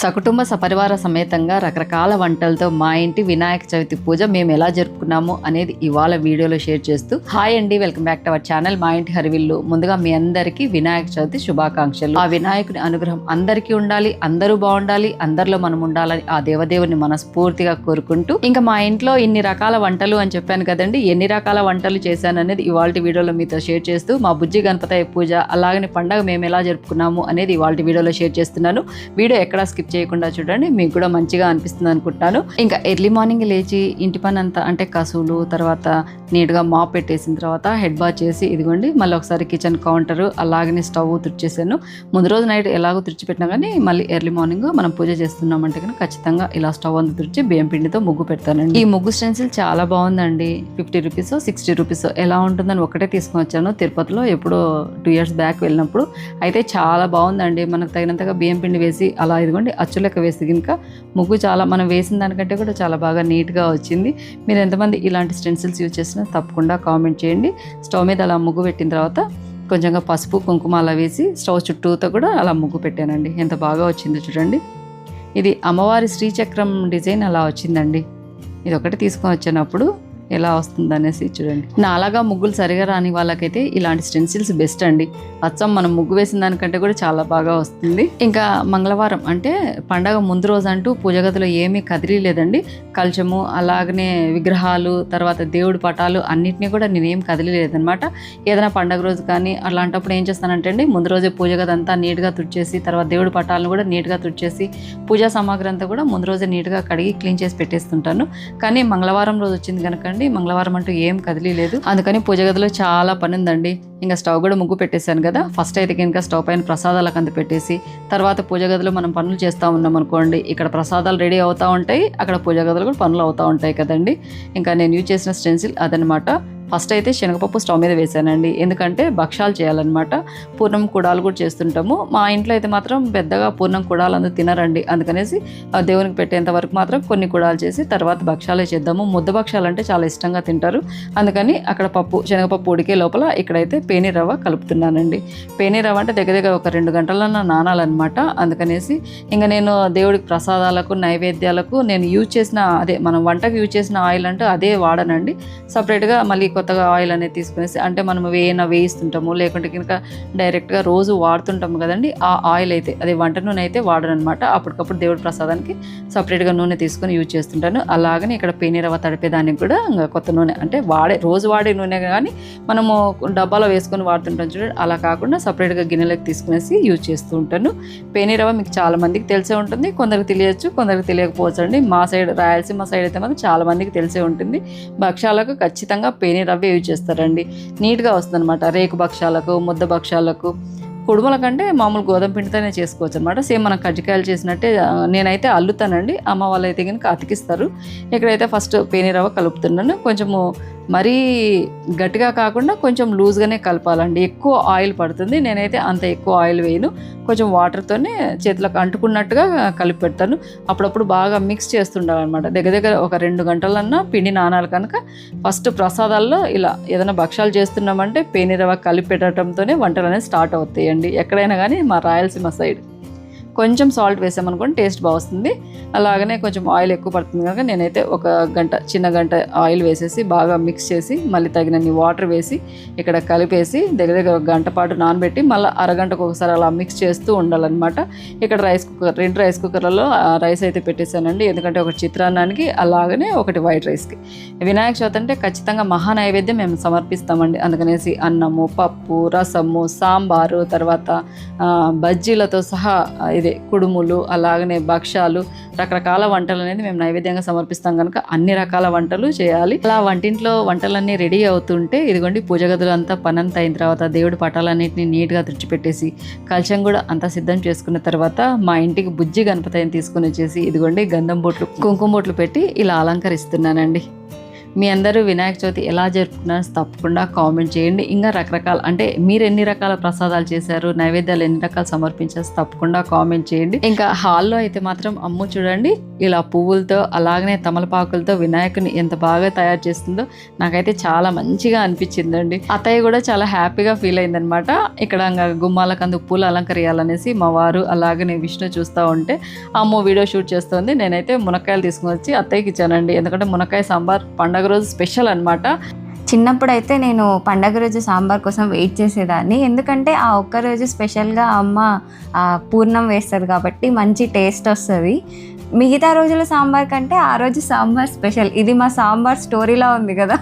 సకుటుంబ సపరివార సమేతంగా రకరకాల వంటలతో మా ఇంటి వినాయక చవితి పూజ మేము ఎలా జరుపుకున్నాము అనేది ఇవాళ వీడియోలో షేర్ చేస్తూ హాయ్ అండి welcome back to our channel. మా ఇంటి హరివిల్లు. ముందుగా మీ అందరికీ వినాయక చవితి శుభాకాంక్షలు. ఆ వినాయకుని అనుగ్రహం అందరికీ ఉండాలి అందరూ బాగుండాలి అందరిలో మనం ఉండాలని ఆ దేవదేవుని మనస్ఫూర్తిగా కోరుకుంటూ ఇంకా మా ఇంట్లో ఇన్ని రకాల వంటలు అని చెప్పాను కదండి. ఎన్ని రకాల వంటలు చేశాను అనేది ఇవాళ వీడియోలో మీతో షేర్ చేస్తూ మా బుజ్జి గణపతయ్య పూజ అలాగనే పండగ మేము ఎలా జరుపుకున్నాము అనేది ఇవాళ వీడియోలో షేర్ చేస్తున్నాను. వీడియో ఎక్కడ స్కిప్ చేయకుండా చూడండి మీకు కూడా మంచిగా అనిపిస్తుంది అనుకుంటాను. ఇంకా ఎర్లీ మార్నింగ్ లేచి ఇంటి పని అంతా అంటే కసువులు తర్వాత నీట్గా మాప్ పెట్టేసిన తర్వాత హెడ్ బాత్ చేసి ఇదిగోండి మళ్ళీ ఒకసారి కిచెన్ కౌంటర్ అలాగనే స్టవ్ తుడిచేసాను. ముందు రోజు నైట్ ఎలాగో తుడిచిపెట్టినా కానీ మళ్ళీ ఎర్లీ మార్నింగ్ మనం పూజ చేస్తున్నామంటే కనుక ఖచ్చితంగా ఇలా స్టవ్ అంతా తుడిచి బియ్యం పిండితో ముగ్గు పెడతానండి. ఈ ముగ్గు స్టెన్సిల్ చాలా బాగుందండి. ఫిఫ్టీ రూపీస్ సిక్స్టీ రూపీస్ ఎలా ఉంటుందని ఒకటే తీసుకొని వచ్చాను. తిరుపతిలో ఎప్పుడో టూ ఇయర్స్ బ్యాక్ వెళ్ళినప్పుడు. అయితే చాలా బాగుందండి. మనకు తగినంతగా బియ్యం పిండి వేసి అలా ఇదిగోండి అచ్చు లెక్క వేసి కనుక ముగ్గు చాలా మనం వేసిన దానికంటే కూడా చాలా బాగా నీట్గా వచ్చింది. మీరు ఎంతమంది ఇలాంటి స్టెన్సిల్స్ యూజ్ చేసినా తప్పకుండా కామెంట్ చేయండి. స్టవ్ మీద అలా ముగ్గు పెట్టిన తర్వాత కొంచెంగా పసుపు కుంకుమ అలా వేసి స్టవ్ చుట్టూతో కూడా అలా ముగ్గు పెట్టానండి. ఎంత బాగా వచ్చిందో చూడండి. ఇది అమ్మవారి శ్రీచక్రం డిజైన్ అలా వచ్చిందండి. ఇది ఒకటి తీసుకొని వచ్చినప్పుడు ఎలా వస్తుంది అనేసి చూడండి. నాలాగా ముగ్గులు సరిగా రాని వాళ్ళకైతే ఇలాంటి స్టెన్సిల్స్ బెస్ట్ అండి. అచ్చం మనం ముగ్గు వేసిన దానికంటే కూడా చాలా బాగా వస్తుంది. ఇంకా మంగళవారం అంటే పండగ ముందు రోజు అంటూ పూజగదిలో ఏమీ కదిలి లేదండి కలచము అలాగనే విగ్రహాలు తర్వాత దేవుడి పటాలు అన్నిటినీ కూడా నేనేం కదిలి లేదనమాట ఏదైనా పండగ రోజు కానీ అలాంటప్పుడు ఏం చేస్తానంటే అండి ముందు రోజే పూజ గది అంతా నీట్గా తుడిచేసి తర్వాత దేవుడి పటాలను కూడా నీట్గా తుడిచేసి పూజా సామాగ్రి అంతా కూడా ముందు రోజే నీట్గా కడిగి క్లీన్ చేసి పెట్టేస్తుంటాను. కానీ మంగళవారం రోజు వచ్చింది కనుక అండి మంగళవారం అంటూ ఏం కదిలి లేదు అందుకని పూజ గదిలో చాలా పని ఉందండి ఇంకా స్టవ్ కూడా ముగ్గు పెట్టేశాను కదా ఫస్ట్ అయితే కనుక స్టవ్ పైన ప్రసాదాలకు అంత పెట్టేసి తర్వాత పూజ గదిలో మనం పనులు చేస్తూ ఉన్నాం అనుకోండి ఇక్కడ ప్రసాదాలు రెడీ అవుతూ ఉంటాయి అక్కడ పూజ గదిలో కూడా పనులు అవుతూ ఉంటాయి కదండి. ఇంకా నేను యూజ్ చేసిన స్టెన్సిల్ అదనమాట. ఫస్ట్ అయితే శనగపప్పు స్టవ్ మీద వేసానండి ఎందుకంటే భక్షాలు చేయాలన్నమాట. పూర్ణం కుడాలు కూడా చేస్తుంటాము. మా ఇంట్లో అయితే మాత్రం పెద్దగా పూర్ణం కుడాలు అందరూ తినరండి. అందుకనేసి ఆ దేవునికి పెట్టేంత వరకు మాత్రం కొన్ని కుడాలు చేసి తర్వాత భక్షాలే చేద్దాము. ముద్ద భక్షాలు అంటే చాలా ఇష్టంగా తింటారు. అందుకని అక్కడ పప్పు శనగపప్పు ఉడికే లోపల ఇక్కడైతే పేని రవ్వ కలుపుతున్నానండి. పేని రవ్వ అంటే దగ్గర దగ్గర ఒక రెండు గంటలన్న నానాలన్నమాట. అందుకనేసి ఇంకా నేను దేవుడికి ప్రసాదాలకు నైవేద్యాలకు నేను యూజ్ చేసిన అదే మనం వంటకు యూజ్ చేసిన ఆయిల్ అంటే అదే వాడనండి. సపరేట్గా మళ్ళీ కొత్తగా ఆయిల్ అనేది తీసుకునేసి అంటే మనం వేయన వేయిస్తుంటాము లేకుంటే కనుక డైరెక్ట్గా రోజు వాడుతుంటాము కదండి ఆ ఆయిల్ అయితే అదే వంట నూనె అయితే వాడను అనమాట అప్పటికప్పుడు దేవుడి ప్రసాదానికి సపరేట్గా నూనె తీసుకొని యూజ్ చేస్తుంటాను. అలాగని ఇక్కడ పేనీరవ రవ్వ తడిపేదానికి కూడా ఇంకా కొత్త నూనె అంటే వాడే రోజు వాడే నూనె కానీ మనము డబ్బాలో వేసుకొని వాడుతుంటాం చూడండి. అలా కాకుండా సపరేట్గా గిన్నెలకు తీసుకునేసి యూజ్ చేస్తూ ఉంటాను. పేనీరవ మీకు చాలామందికి తెలిసే ఉంటుంది కొందరికి తెలియచ్చు కొందరికి తెలియకపోవచ్చు అండి. మా సైడ్ రాయలసీమ సైడ్ అయితే మనకు చాలామందికి తెలిసే ఉంటుంది. భక్ష్యాలకు ఖచ్చితంగా పేని రవ్వ యూజ్ చేస్తారండి. నీట్గా వస్తుంది అనమాట రేకు భక్షాలకు ముద్ద భక్షాలకు కుడుముల కంటే మామూలు గోధుమ పిండితోనే చేసుకోవచ్చు అనమాట సేమ్ మనం కజ్జికాయలు చేసినట్టే నేనైతే అల్లుతానండి. అమ్మ వాళ్ళు అయితే కనుక అతికిస్తారు. ఇక్కడైతే ఫస్ట్ పేని రవ్వ కలుపుతున్నాను. కొంచెము మరీ గట్టిగా కాకుండా కొంచెం లూజ్గానే కలపాలండి. ఎక్కువ ఆయిల్ పడుతుంది. నేనైతే అంత ఎక్కువ ఆయిల్ వేయను. కొంచెం వాటర్తోనే చేతులకు అంటుకున్నట్టుగా కలిపి పెడతాను. అప్పుడప్పుడు బాగా మిక్స్ చేస్తుండాలన్నమాట. దగ్గర దగ్గర ఒక రెండు గంటలన్నా పిండి నానాలి కనుక ఫస్ట్ ప్రసాదాల్లో ఇలా ఏదైనా భక్షాలు చేస్తున్నామంటే పేనిరవ రవ్వ కలిపి పెట్టడంతోనే వంటలు అనేది స్టార్ట్ అవుతాయండి. ఎక్కడైనా కానీ మా రాయలసీమ సైడ్ కొంచెం సాల్ట్ వేసామనుకోండి టేస్ట్ బాగుంది అలాగనే కొంచెం ఆయిల్ ఎక్కువ పడుతుంది కనుక నేనైతే ఒక గంట చిన్న గంట ఆయిల్ వేసేసి బాగా మిక్స్ చేసి మళ్ళీ తగినన్ని వాటర్ వేసి ఇక్కడ కలిపేసి దగ్గర దగ్గర ఒక గంట పాటు నానబెట్టి మళ్ళీ అరగంటకు ఒకసారి అలా మిక్స్ చేస్తూ ఉండాలన్నమాట. ఇక్కడ రైస్ కుక్కర్ రెండు రైస్ కుక్కర్లలో రైస్ అయితే పెట్టేశానండి. ఎందుకంటే ఒకటి చిత్రాన్నానికి అలాగనే ఒకటి వైట్ రైస్కి. వినాయక చవితి అంటే ఖచ్చితంగా మహా నైవేద్యం మేము సమర్పిస్తామండి. అందుకనేసి అన్నము పప్పు రసము సాంబారు తర్వాత బజ్జీలతో సహా ఇది ఇదే కుడుములు అలాగనే భక్ష్యాలు రకరకాల వంటలు అనేది మేము నైవేద్యంగా సమర్పిస్తాం కనుక అన్ని రకాల వంటలు చేయాలి. అలా వంటింట్లో వంటలన్నీ రెడీ అవుతుంటే ఇదిగోండి పూజ గదులు అంతా పనంతా అయిన తర్వాత దేవుడి పటాలన్నింటినీ నీట్గా తుడిచిపెట్టేసి కలశం కూడా అంతా సిద్ధం చేసుకున్న తర్వాత మా ఇంటికి బుజ్జి గణపతిని తీసుకుని వచ్చేసి ఇదిగోండి గంధం బొట్లు కుంకుమ బొట్లు పెట్టి ఇలా అలంకరిస్తున్నానండి. మీ అందరూ వినాయక చవితి ఎలా జరుపుకున్నారో తప్పకుండా కామెంట్ చేయండి. ఇంకా రకరకాల అంటే మీరు ఎన్ని రకాల ప్రసాదాలు చేశారు నైవేద్యాలు ఎన్ని రకాలు సమర్పించారు తప్పకుండా కామెంట్ చేయండి. ఇంకా హాల్లో అయితే మాత్రం అమ్ము చూడండి ఇలా పువ్వులతో అలాగనే తమలపాకులతో వినాయకుని ఎంత బాగా తయారు చేస్తుందో నాకైతే చాలా మంచిగా అనిపించిందండి. అత్తయ్య కూడా చాలా హ్యాపీగా ఫీల్ అయిందనమాట ఇక్కడ ఇంకా గుమ్మాలకు అందుకు పూలు అలంకరియాలనేసి మా వారు అలాగనే విష్ణు చూస్తూ ఉంటే అమ్మ వీడియో షూట్ చేస్తుంది నేనైతే మునక్కాయలు తీసుకుని వచ్చి అత్తయ్యకి ఇచ్చానండి. ఎందుకంటే మునక్కాయ సాంబార్ పండగ రోజు స్పెషల్ అనమాట చిన్నప్పుడైతే నేను పండగ రోజు సాంబార్ కోసం వెయిట్ చేసేదాన్ని. ఎందుకంటే ఆ ఒక్క రోజు స్పెషల్గా అమ్మ పూర్ణం వేస్తుంది కాబట్టి మంచి టేస్ట్ వస్తుంది. మిగతా రోజుల సాంబార్ కంటే ఆ రోజు సాంబార్ స్పెషల్. ఇది మా సాంబార్ స్టోరీలా ఉంది కదా.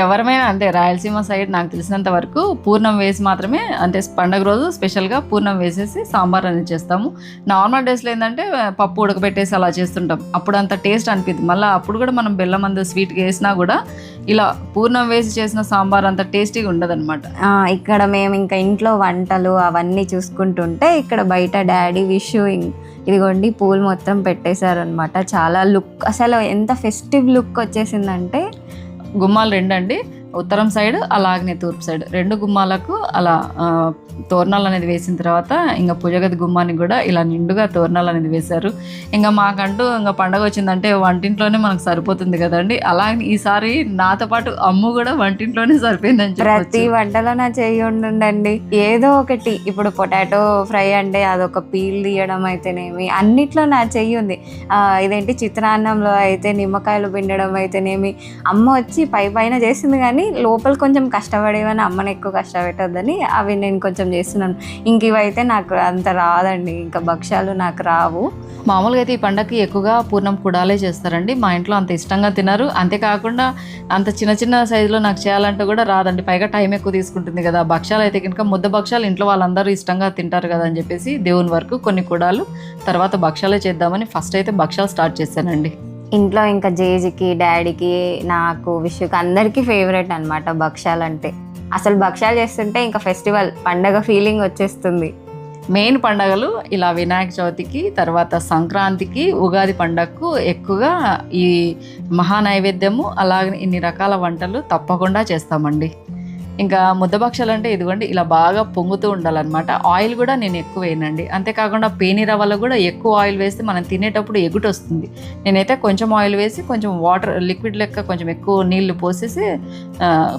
ఎవరమైనా అంతే రాయలసీమ సైడ్ నాకు తెలిసినంత వరకు పూర్ణం వేసి మాత్రమే అంటే పండగ రోజు స్పెషల్గా పూర్ణం వేసేసి సాంబార్ అనేది చేస్తాము. నార్మల్ డేస్లో ఏంటంటే పప్పు ఉడకబెట్టేసి అలా చేస్తుంటాం. అప్పుడు అంత టేస్ట్ అనిపిద్ది. మళ్ళీ అప్పుడు కూడా మనం బెల్లం అంత స్వీట్గా వేసినా కూడా ఇలా పూర్ణం వేసి చేసిన సాంబార్ అంత టేస్టీగా ఉండదన్నమాట. ఇక్కడ మేము ఇంకా ఇంట్లో వంటలు అవన్నీ చూసుకుంటుంటే ఇక్కడ బయట డాడీ విషు ఇదిగోండి పూలు మొత్తం పెట్టేశారనమాట చాలా లుక్ అసలు ఎంత ఫెస్టివ్ లుక్ వచ్చేసిందంటే గుమ్మాలు రెండు అండి ఉత్తరం సైడ్ అలాగనే తూర్పు సైడ్. రెండు గుమ్మాలకు అలా తోరణాలు అనేది వేసిన తర్వాత ఇంకా పూజగది గుమ్మానికి కూడా ఇలా నిండుగా తోరణాలు అనేది వేశారు. ఇంకా మాకంటూ ఇంకా పండగ వచ్చిందంటే వంటింట్లోనే మనకు సరిపోతుంది కదండి. అలాగే ఈసారి నాతో పాటు అమ్ము కూడా వంటింట్లోనే సరిపోయిందని ప్రతి వంటలో నా చెయ్యి ఉండండి ఏదో ఒకటి ఇప్పుడు పొటాటో ఫ్రై అంటే అదొక పీల్ తీయడం అయితేనేమి అన్నిట్లో నా చెయ్యి ఉంది. ఇదేంటి చిత్రాన్నంలో అయితే నిమ్మకాయలు పిండడం అయితేనేమి అమ్మ వచ్చి పై పైన చేసింది కానీ కానీ లోపల కొంచెం కష్టపడేవని అమ్మని ఎక్కువ కష్టపెట్టద్దని అవి నేను కొంచెం చేస్తున్నాను. ఇంక ఇవైతే నాకు అంత రాదండి. ఇంకా భక్ష్యాలు నాకు రావు. మామూలుగా అయితే ఈ పండగకి ఎక్కువగా పూర్ణం కుడాలే చేస్తారండి. మా ఇంట్లో అంత ఇష్టంగా తినరు. అంతేకాకుండా అంత చిన్న చిన్న సైజులో నాకు చేయాలంటే కూడా రాదండి. పైగా టైం ఎక్కువ తీసుకుంటుంది కదా. భక్ష్యాలు అయితే కనుక ముద్ద భక్ష్యాలు ఇంట్లో వాళ్ళందరూ ఇష్టంగా తింటారు కదా అని చెప్పేసి దేవుని వరకు కొన్ని కుడాలు తర్వాత భక్ష్యాలే చేద్దామని ఫస్ట్ అయితే భక్ష్యాలు స్టార్ట్ చేశానండి. ఇంట్లో ఇంకా జేజికి డాడీకి నాకు విషుకి అందరికీ ఫేవరెట్ అనమాట భక్ష్యాలు అంటే అసలు భక్ష్యాలు చేస్తుంటే ఇంకా ఫెస్టివల్ పండగ ఫీలింగ్ వచ్చేస్తుంది. మెయిన్ పండగలు ఇలా వినాయక చవితికి తర్వాత సంక్రాంతికి ఉగాది పండగకు ఎక్కువగా ఈ మహా నైవేద్యము అలాగే ఇన్ని రకాల వంటలు తప్పకుండా చేస్తామండి. ఇంకా ముద్దభక్షాలు అంటే ఇదిగోండి ఇలా బాగా పొంగుతూ ఉండాలన్నమాట. ఆయిల్ కూడా నేను ఎక్కువ వేయనండి. అంతేకాకుండా పేని రవ్వలో కూడా ఎక్కువ ఆయిల్ వేస్తే మనం తినేటప్పుడు ఎగుటు వస్తుంది. నేనైతే కొంచెం ఆయిల్ వేసి కొంచెం వాటర్ లిక్విడ్ లెక్క కొంచెం ఎక్కువ నీళ్ళు పోసేసి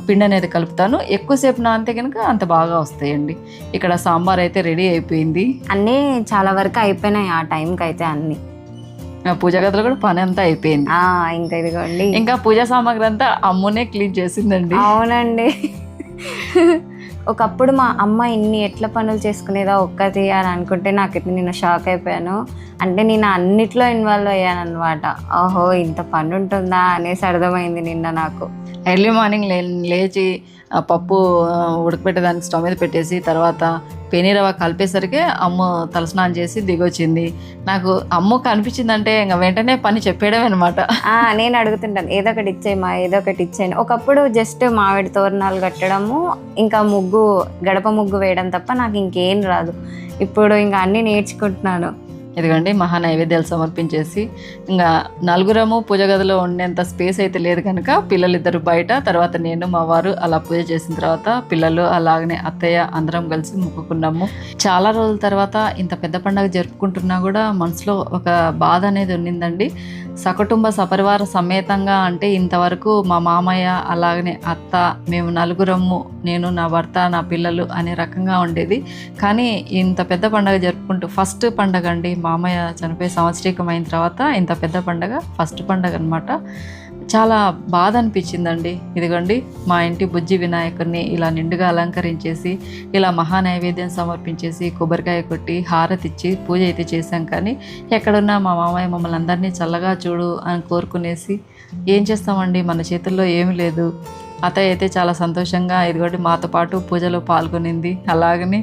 పిండి అనేది కలుపుతాను. ఎక్కువసేపు నానితే కనుక అంత బాగా వస్తాయండి. ఇక్కడ సాంబార్ అయితే రెడీ అయిపోయింది. అన్నీ చాలా వరకు అయిపోయినాయి ఆ టైంకి అయితే అన్ని పూజ గదిలో కూడా పని అంతా అయిపోయింది. ఇంకా ఇదిగోండి. ఇంకా పూజా సామాగ్రి అంతా అమ్మునే క్లీన్ చేసిందండి. అవునండి. ఒకప్పుడు మా అమ్మ ఇన్ని ఎట్ల పనులు చేసుకునేదా ఒక్కది అని అనుకుంటే నాకైతే నేను షాక్ అయిపోయాను. అంటే నేను అన్నిట్లో ఇన్వాల్వ్ అయ్యాను అనమాట ఓహో ఇంత పని ఉంటుందా అనేసి అర్థమైంది నిన్న నాకు. ఎర్లీ మార్నింగ్ లే లేచి పప్పు ఆ, ఉడకబెట్టేదానికి స్టవ్ మీద పెట్టేసి తర్వాత పెనీరవ కలిపేసరికి అమ్మ తలస్నానం చేసి దిగొచ్చింది. నాకు అమ్మ కనిపించిందంటే ఇంకా వెంటనే పని చెప్పేయడం అనమాట నేను అడుగుతుంటాను ఏదో ఒకటి ఇచ్చేయమా ఏదో ఒకటి ఇచ్చేయండి ఒకప్పుడు జస్ట్ మామిడి తోరణాలు కట్టడము ఇంకా ముగ్గు గడప ముగ్గు వేయడం తప్ప నాకు ఇంకేం రాదు. ఇప్పుడు ఇంకా అన్నీ నేర్చుకుంటున్నాను. ఇదిగోండి మహా నైవేద్యాలు సమర్పించేసి ఇంకా నలుగురము పూజ గదిలో ఉండేంత స్పేస్ అయితే లేదు కనుక పిల్లలిద్దరు బయట తర్వాత నేను మా వారు అలా పూజ చేసిన తర్వాత పిల్లలు అలాగనే అత్తయ్య అందరం కలిసి మొక్కుకున్నాము. చాలా రోజుల తర్వాత ఇంత పెద్ద పండుగ జరుపుకుంటున్నా కూడా మనసులో ఒక బాధ అనేది ఉన్నిందండి. సకుటుంబ సపరివార సమేతంగా అంటే ఇంతవరకు మా మామయ్య అలాగనే అత్త మేము నలుగురము నేను నా భర్త నా పిల్లలు అనే రకంగా ఉండేది. కానీ ఇంత పెద్ద పండగ జరుపుకుంటూ ఫస్ట్ పండగ అండి మామయ్య చనిపోయి సంవత్సరీకం అయిన తర్వాత ఇంత పెద్ద పండగ ఫస్ట్ పండగ అనమాట చాలా బాధ అనిపించిందండి. ఇదిగోండి మా ఇంటి బుజ్జి వినాయకుడిని ఇలా నిండుగా అలంకరించేసి ఇలా మహా నైవేద్యం సమర్పించేసి కొబ్బరికాయ కొట్టి హారతి ఇచ్చి పూజ అయితే చేశాం. కానీ ఎక్కడున్నా మా మామయ్య మమ్మల్ని అందరినీ చల్లగా చూడు అని కోరుకునేసి ఏం చేస్తామండి? మన చేతుల్లో ఏమీ లేదు. అత అయితే చాలా సంతోషంగా ఇదిగోటి మాతో పాటు పూజలో పాల్గొనింది. అలాగనే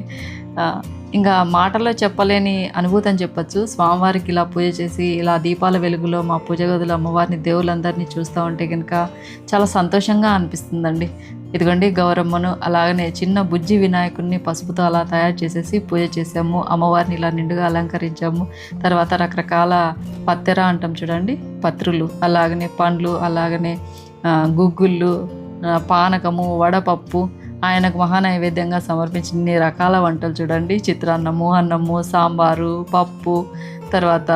ఇంకా మాటల్లో చెప్పలేని అనుభూతి అని స్వామివారికి ఇలా పూజ చేసి ఇలా దీపాల వెలుగులో మా పూజ గదులు అమ్మవారిని దేవులందరినీ చూస్తూ ఉంటే కనుక చాలా సంతోషంగా అనిపిస్తుందండి. ఇదిగోండి గౌరమ్మను అలాగనే చిన్న బుజ్జి వినాయకుడిని పసుపుతో అలా తయారు చేసేసి పూజ చేసాము అమ్మవారిని ఇలా నిండుగా అలంకరించాము. తర్వాత రకరకాల పత్తెర అంటాం చూడండి పత్రులు అలాగనే పండ్లు అలాగనే గుగ్గుళ్ళు పానకము వడపప్పు ఆయనకు మహానైవేద్యంగా సమర్పించిన ఇన్ని రకాల వంటలు చూడండి. చిత్రాన్నము అన్నము సాంబారు పప్పు తర్వాత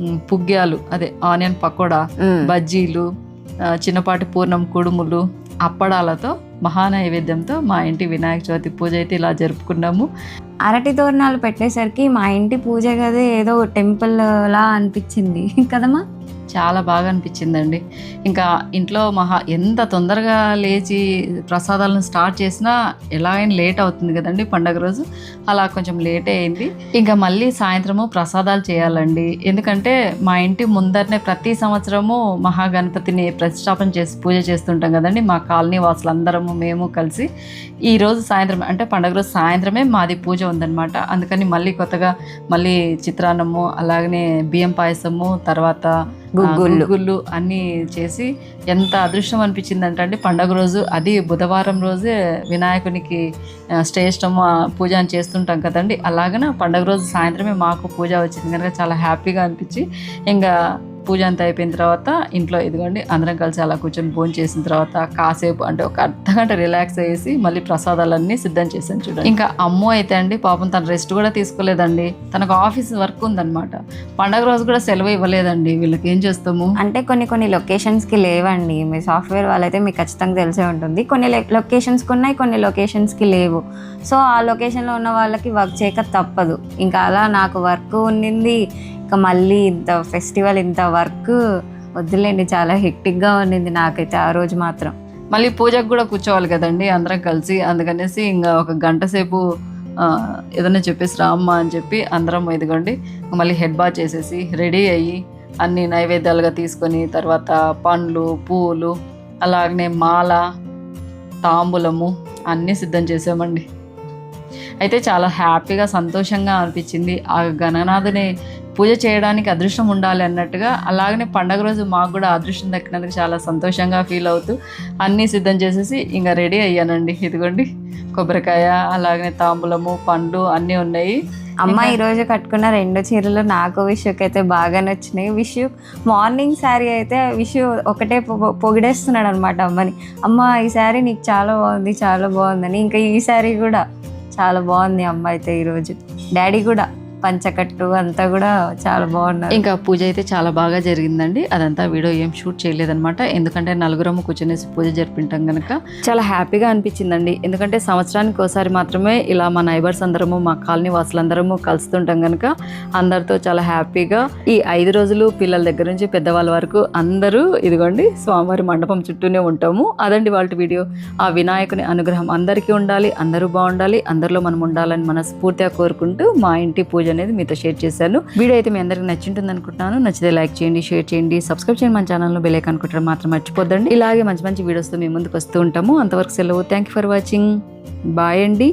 ఉమ్, పుగ్యాలు అదే ఆనియన్ పకోడా. బజ్జీలు చిన్నపాటి పూర్ణం కుడుములు అప్పడాలతో మహానైవేద్యంతో మా ఇంటి వినాయక చవితి పూజ అయితే ఇలా జరుపుకున్నాము. అరటి తోరణాలు పెట్టేసరికి మా ఇంటి పూజ గది ఏదో టెంపుల్ లా అనిపించింది. కదమ్మా? చాలా బాగా అనిపించిందండి. ఇంకా ఇంట్లో మహా ఎంత తొందరగా లేచి ప్రసాదాలను స్టార్ట్ చేసినా ఎలాగైనా లేట్ అవుతుంది కదండి పండగ రోజు. అలా కొంచెం లేట్ అయింది. ఇంకా మళ్ళీ సాయంత్రము ప్రసాదాలు చేయాలండి. ఎందుకంటే మా ఇంటి ముందరనే ప్రతి సంవత్సరము మహాగణపతిని ప్రతిష్టాపన చేసి పూజ చేస్తుంటాం కదండి. మా కాలనీ వాసులందరము మేము కలిసి ఈరోజు సాయంత్రం అంటే పండగ రోజు సాయంత్రమే మాది పూజ ఉందన్నమాట. అందుకని మళ్ళీ కొత్తగా మళ్ళీ చిత్రాన్నము అలాగనే బియ్యం పాయసము తర్వాత గుగ్గుళ్ళు. గుగ్గుళ్ళు అన్నీ చేసి ఎంత అదృష్టం అనిపించింది అంటే పండగ రోజు అది బుధవారం రోజే వినాయకునికి శ్రేష్టము పూజ అని చేస్తుంటాం కదండి. అలాగనే పండగ రోజు సాయంత్రమే మాకు పూజ వచ్చింది. కనుక చాలా హ్యాపీగా అనిపించి ఇంకా పూజ అంతా అయిపోయిన తర్వాత ఇంట్లో ఇదిగోండి అందరం కలిసి అలా కూర్చొని భోజనం చేసిన తర్వాత కాసేపు అంటే ఒక అర్ధ గంట రిలాక్స్ అయ్యేసి మళ్ళీ ప్రసాదాలన్నీ సిద్ధం చేశాను చూడండి. ఇంకా అమ్మో అయితే అండి పాపం తన రెస్ట్ కూడా తీసుకోలేదండి. తనకు ఆఫీస్ వర్క్ ఉందన్నమాట. పండగ రోజు కూడా సెలవు ఇవ్వలేదండి. వీళ్ళకి ఏం చేస్తాము? అంటే కొన్ని కొన్ని లొకేషన్స్కి లేవండి. మీ సాఫ్ట్వేర్ వాళ్ళైతే మీకు ఖచ్చితంగా తెలిసే ఉంటుంది. కొన్ని లొకేషన్స్కి ఉన్నాయి కొన్ని లొకేషన్స్కి లేవు. సో ఆ లొకేషన్లో ఉన్న వాళ్ళకి వర్క్ చేయక తప్పదు. ఇంకా అలా నాకు వర్క్ ఉండింది. ఇంకా మళ్ళీ ఇంత ఫెస్టివల్ ఇంత వర్క్ వద్దులేండి చాలా హెక్టిక్గా ఉండింది నాకైతే ఆ రోజు మాత్రం. మళ్ళీ పూజకు కూడా కూర్చోవాలి కదండి అందరం కలిసి. అందుకనేసి ఇంకా ఒక గంట సేపు ఏదైనా చెప్పేసి రామ్మ అని చెప్పి అందరం ఎదుగండి మళ్ళీ హెడ్ బా చేసేసి రెడీ అయ్యి అన్ని నైవేద్యాలుగా తీసుకొని తర్వాత పండ్లు పూలు అలాగనే మాల తాంబూలము అన్నీ సిద్ధం చేసామండి. అయితే చాలా హ్యాపీగా సంతోషంగా అనిపించింది. ఆ గణనాథుని పూజ చేయడానికి అదృష్టం ఉండాలి అన్నట్టుగా అలాగనే పండగ రోజు మాకు కూడా అదృష్టం దక్కినందుకు చాలా సంతోషంగా ఫీల్ అవుతూ అన్నీ సిద్ధం చేసేసి ఇంకా రెడీ అయ్యానండి. ఇదిగోండి కొబ్బరికాయ అలాగనే తాంబూలము పండ్లు అన్నీ ఉన్నాయి. అమ్మ ఈ రోజు కట్టుకున్న రెండు చీరలు నాకు విషుకి అయితే బాగా నచ్చినాయి. విషు మార్నింగ్ శారీ అయితే విషు ఒకటే పొగిడేస్తున్నాడు అనమాట అమ్మని. అమ్మ ఈ శారీ నీకు చాలా బాగుంది చాలా బాగుందని. ఇంకా ఈ శారీ కూడా చాలా బాగుంది అమ్మ అయితే ఈరోజు. డాడీ కూడా. పంచకట్టు అంతా కూడా చాలా బాగున్నారు. ఇంకా పూజ అయితే చాలా బాగా జరిగిందండి. అదంతా వీడియో ఏం షూట్ చేయలేదన్నమాట. ఎందుకంటే నలుగురము కూర్చొనేసి పూజ జరిపింటాం కనుక చాలా హ్యాపీగా అనిపించిందండి. ఎందుకంటే సంవత్సరానికి ఒకసారి మాత్రమే ఇలా మా నైబర్స్ అందరము మా కాలనీ వాసులందరము కలుస్తుంటాం కనుక అందరితో చాలా హ్యాపీగా ఈ ఐదు రోజులు పిల్లల దగ్గర నుంచి పెద్దవాళ్ళ వరకు అందరూ ఇదిగోండి స్వామివారి మండపం చుట్టూనే ఉంటాము. అదండి వాళ్ళ వీడియో. ఆ వినాయకుని అనుగ్రహం అందరికీ ఉండాలి అందరూ బాగుండాలి అందరిలో మనం ఉండాలని మనస్ఫూర్తిగా కోరుకుంటూ మా ఇంటి పూజ అనేది మీతో షేర్ చేశాను. వీడియో అయితే మీ అందరికి నచ్చింటుంది అనుకుంటున్నాను. నచ్చితే లైక్ చేయండి షేర్ చేయండి సబ్స్క్రైబ్ చేయండి మన ఛానల్లో బెల్ అనుకుంటారు మాత్రం మర్చిపోద్దండి. ఇలాగే మంచి మంచి వీడియోస్తో మేము ముందుకు వస్తూ ఉంటాము. అంతవరకు సెలవు. Thank you for watching bye అండి.